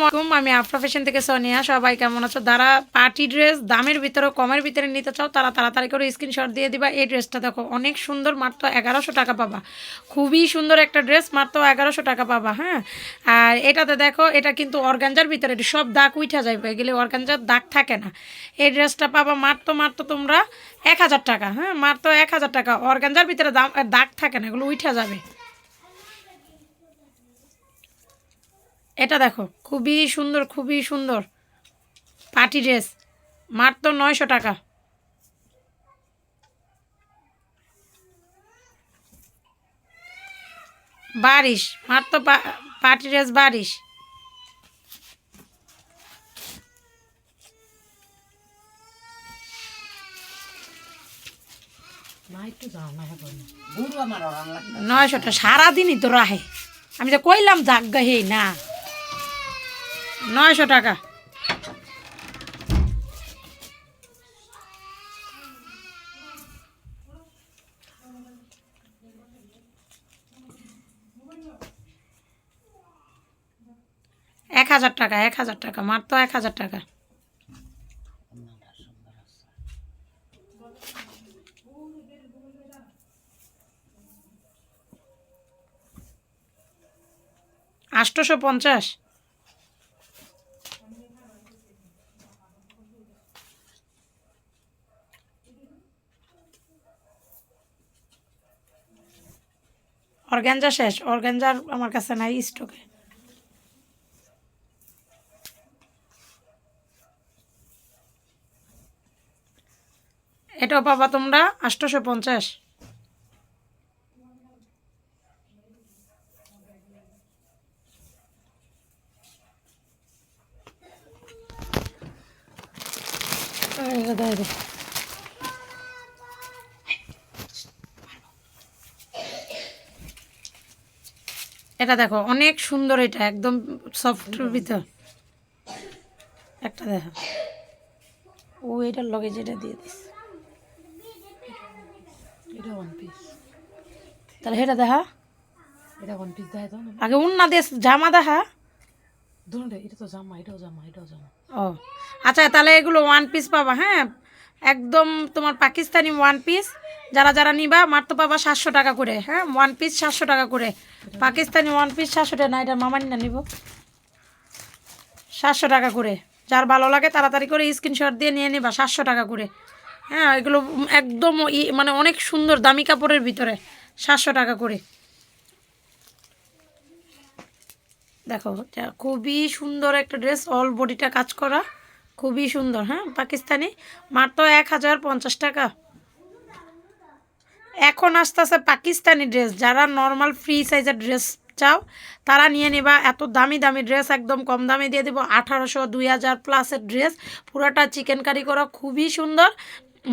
আসসালামাইকুম আমি আফরা ফ্যাশন থেকে সোনিয়া। সবাই কেমন আছো? যারা পার্টি ড্রেস দামের ভিতরে কমের ভিতরে নিতে চাও, তারা তাড়াতাড়ি করে স্ক্রিনশট দিয়ে দিবা। এই ড্রেসটা দেখো, অনেক সুন্দর, মাত্র এগারোশো টাকা পাবা। খুবই সুন্দর একটা ড্রেস, মাত্র এগারোশো টাকা পাবা হ্যাঁ? আর এটাতে দেখো, এটা কিন্তু অর্গানজার ভিতরে সব দাগ উঠা যাবে গেলে অর্গানজার দাগ থাকে না। এই ড্রেসটা পাবা মাত্র মাত্র তোমরা এক হাজার টাকা হ্যাঁ? মাত্র এক হাজার টাকা। অর্গানজার ভিতরে দাম, দাগ থাকে না, এগুলো উঠা যাবে। এটা দেখো খুবই সুন্দর খুবই সুন্দর। পার্টি ড্রেস মাত্র নয়শো টাকা। বারিশ মাত্র পার্টি ড্রেস বারিশ। নয়শোটা সারাদিনই তো রাহে। আমি তো কইলাম জাগা হে না। নয়শো টাকা। এক হাজার টাকা এক হাজার টাকা মাত্র এক হাজার টাকা। আষ্টশো পঞ্চাশ। অর্গ্যাঞ্জা শেষ অর্গ্যাঞ্জার আমার কাছে নাই স্টকে এটাও পাবা তোমরা আষ্টশো পঞ্চাশ। এটা দেখো অনেক সুন্দর এটা একদম সফট ভিতর। একটা দেখো। ও এটার লগে যেটা দিয়ে দিস এটা ওয়ান পিস তাহলে সেটা দেখা। এটা ওয়ান পিস দেয় তো না? আগে উন্না দেশ জামা দেখা। ধরুন এটা তো জামা এটাও জামা এটাও জামা। ও আচ্ছা তাহলে এগুলো ওয়ান পিস পাবা হ্যাঁ? একদম তোমার পাকিস্তানি ওয়ান পিস যারা যারা নিবা মাত্র পাবা সাতশো টাকা করে হ্যাঁ? ওয়ান পিস সাতশো টাকা করে। পাকিস্তানি ওয়ান পিস সাতশো টাকা, না, এটা মামানি না নিব। সাতশো টাকা করে। যার ভালো লাগে তাড়াতাড়ি করে স্ক্রিনশট দিয়ে নিয়ে নিবা, সাতশো টাকা করে। হ্যাঁ এগুলো একদম মানে অনেক সুন্দর, দামি কাপড়ের ভিতরে, সাতশো টাকা করে। দেখো খুবই সুন্দর একটা ড্রেস অল বডিটা কাজ করা, খুবই সুন্দর হ্যাঁ? পাকিস্তানি, মাত্র এক হাজার পঞ্চাশ টাকা। এখন আস্তে আস্তে পাকিস্তানি ড্রেস যারা নর্মাল ফ্রি সাইজের ড্রেস চাও, তারা নিয়ে নেবা। এত দামি দামি ড্রেস একদম কম দামে দিয়ে দেবো। আঠারোশো, দুই হাজার প্লাসের ড্রেস পুরোটা চিকেন কারি করা, খুবই সুন্দর।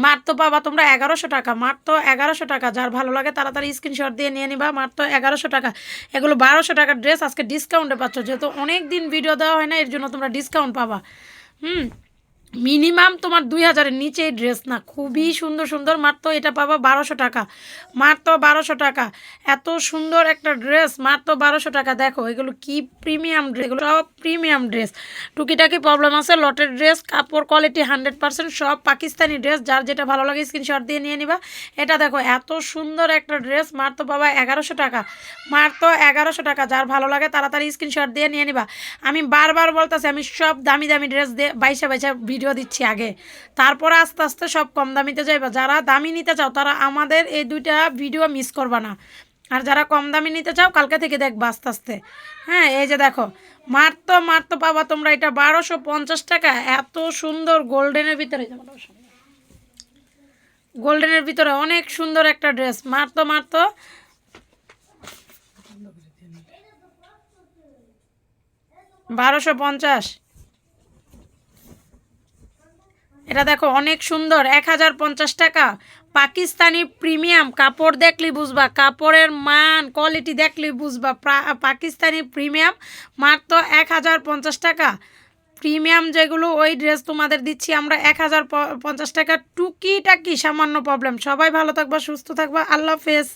মাত্র পাবা তোমরা এগারোশো টাকা। মাত্র এগারোশো টাকা। যার ভালো লাগে তাড়াতাড়ি স্ক্রিনশট দিয়ে নিয়ে নিবা। মাত্র এগারোশো টাকা। এগুলো বারোশো টাকার ড্রেস আজকে ডিসকাউন্টে পাচ্ছ। যেহেতু অনেক দিন ভিডিও দেওয়া হয় না, এর জন্য তোমরা ডিসকাউন্ট পাবা। হুম। মিনিমাম তোমার দুই হাজারের নিচে ড্রেস না। খুবই সুন্দর সুন্দর। মাত্র এটা পাবা বারোশো টাকা। মাত্র বারোশো টাকা। এত সুন্দর একটা ড্রেস মাত্র বারোশো টাকা। দেখো, এগুলো কি প্রিমিয়াম ড্রেস এগুলো সব প্রিমিয়াম ড্রেস টুকিটাকি প্রবলেম আছে, লটের ড্রেস কাপড় কোয়ালিটি হান্ড্রেড পার্সেন্ট সব পাকিস্তানি ড্রেস যার যেটা ভালো লাগে স্ক্রিনশট দিয়ে নিয়ে নিবা। এটা দেখো, এত সুন্দর একটা ড্রেস মাত্র পাবা এগারোশো টাকা। মাত্র এগারোশো টাকা। যার ভালো লাগে তাড়াতাড়ি স্ক্রিনশট দিয়ে নিয়ে নিবা। আমি বারবার বলতেছি, আমি সব দামি দামি ড্রেস দিয়ে বাইসা বাইসা ভিডিও দিচ্ছি আগে। তারপরে আস্তে আস্তে সব কম দামিতে যাইবা। যারা দামি নিতে চাও, তারা আমাদের এই দুইটা ভিডিও মিস করবা না। আর যারা কম দামি নিতে চাও, কালকে থেকে দেখবা আস্তে আস্তে। হ্যাঁ এই যে দেখো, মারতো মারতো পাবা তোমরা এটা বারোশো পঞ্চাশ টাকা। এত সুন্দর গোল্ডেনের ভিতরে গোল্ডেনের ভিতরে অনেক সুন্দর একটা ড্রেস মারতো মারতো। বারোশো পঞ্চাশ। এটা দেখো, অনেক সুন্দর, এক হাজার পঞ্চাশ টাকা। পাকিস্তানি প্রিমিয়াম, কাপড় দেখলি বুঝবা, কাপড়ের মান কোয়ালিটি দেখলি বুঝবা। পাকিস্তানি প্রিমিয়াম, মাত্র এক হাজার পঞ্চাশ টাকা। প্রিমিয়াম যেগুলো, ওই ড্রেস তোমাদের দিচ্ছি আমরা এক হাজার পঞ্চাশ টাকা। টুকিটাকি সামান্য প্রবলেম সবাই ভালো থাকবা, সুস্থ থাকবা। আল্লাহ হাফেজ।